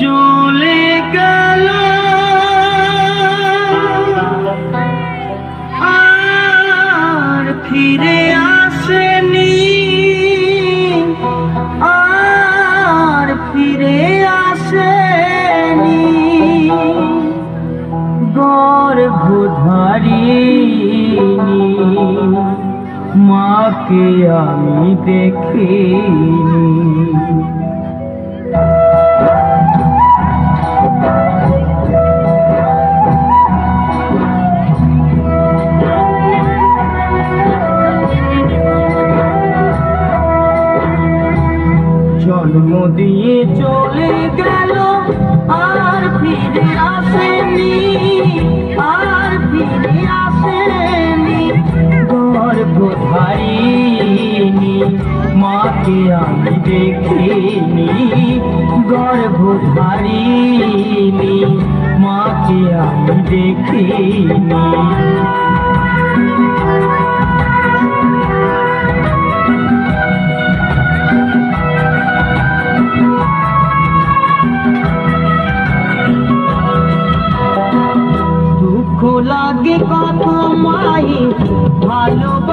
চলে গেল। আর ফিরে আসেনি। আর ফিরে আসেনি। গর্ভধারিণী মাকে আমি দেখিনি। জন্ম দিয়ে চলে গেল আর ফিরে আসেনি আর ফিরে আসেনি। গর্ভধারিণী মাকে আমি দেখিনি গর্ভধারিণী মাকে আমি দেখিনি। দুঃখ লাগে মাই ভালোবাসা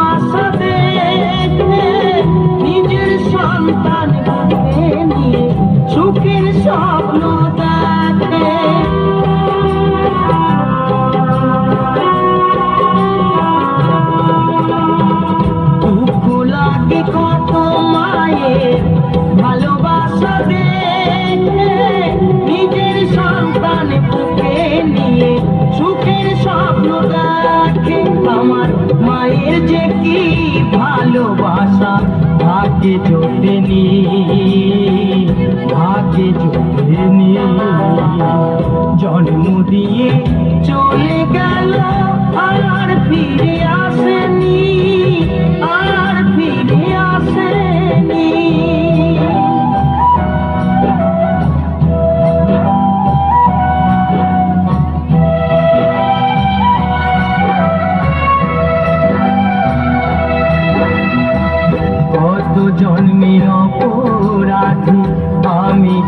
ভালোবাসা দেখে সন্তান বুকে নিয়ে সুখের স্বপ্ন দেখে। মায়ের যে কি ভালোবাসা ভাগ্যে জোটেনি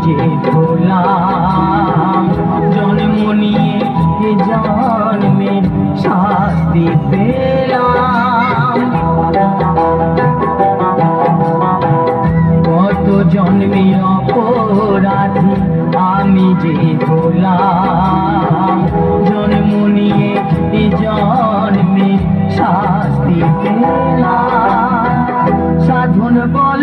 যে ধোলাম জন্ম নিয়ে শাস্তি পেলাম। কত জন্মের অপরাধী আমি যে হলাম জন্ম নিয়ে এ জন্মের শাস্তি পেলাম। সাধন বলে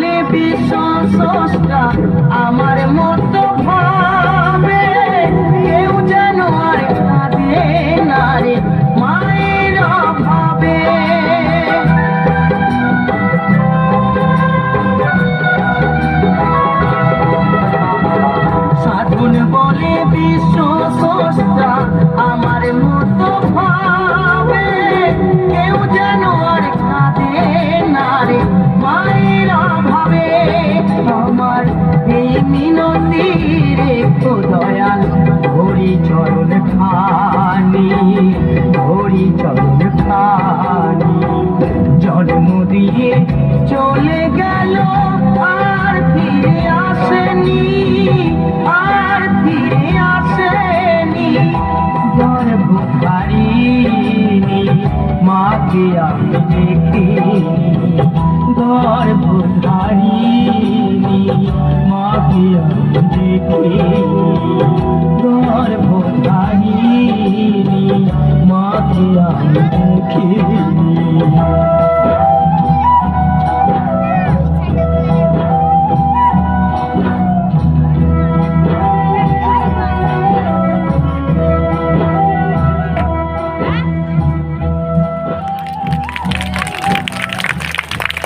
মিনতি দয়াল, হরি চরণ খানি, হরি চরণ খানি। জন্ম চলে গেল, আর ফিরে আর ফিরে আসেনি। গর্ভধারিণী মাকে আমি ভাবিয়া দেখি তোমার ভোগাহিনী মাথিয়া দেখিনি